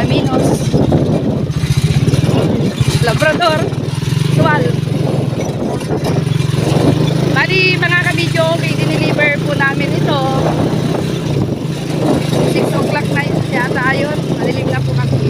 Alaminos, Labrador, Tual. Bali mga kabidyo, okay, diniliver po namin ito. 6 o'clock na yata ayon. Malilig na po kami.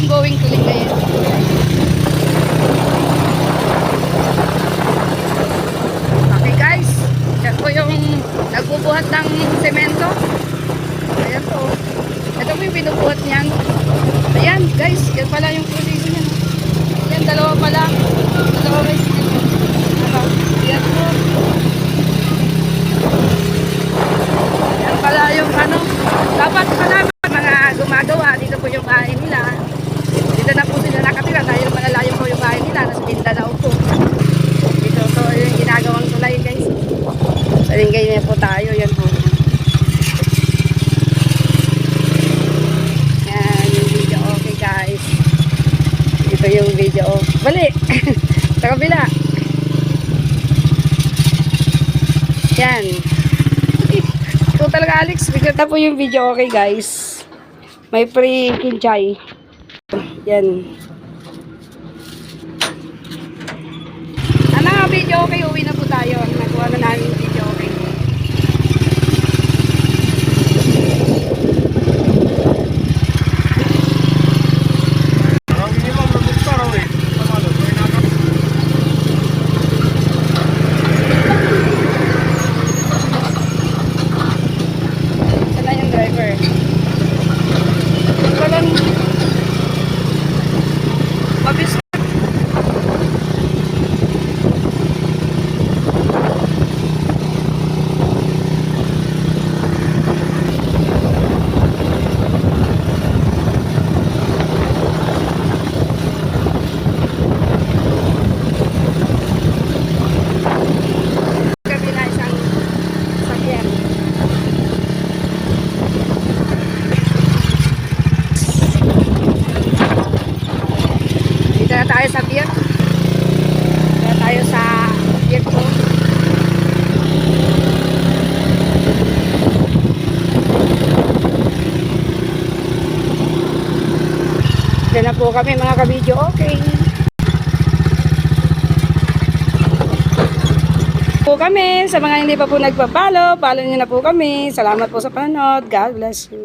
Yung going to lingayen. Okay guys, yan po yung nagbubuhat ng semento. Ayan po. Ito po yung binubuhat niyan. Ayan guys, yan pala yung proseso niya. no? Ayan, dalawa pala. Dalawa guys. Diba? Ayan po. Yan pala yung ano. Dapat pala mga gumagawa. Dito po yung bahay nila. Dito na po sila nakatira dahil malalayo po yung bahay nila. Nasa Mindanao po. Dito to yung ginagawang tulay guys. Salingay na po tayo. Yan po. Yan yung video. Okay guys. Ito yung video. Bali. Sa kabila. Yan. Ito talaga Alex. Bigyan na po yung video. Okay guys. May free kinchay. Yan. Ano nga video okay? Uwi na po tayo. Nagawa na namin yung video okay. Ang minimum na gusto raw eh. Pamalo, may nakap- Sana yung driver. Ito lang. Mabis kabila isang sakyan. Dito na tayo sa pier. Na tayo sa pier ko. Dito na po kami mga kabidyo. Okay. po kami. Sa mga hindi pa po nagpa-follow, follow nyo na po kami. Salamat po sa panonood. God bless you.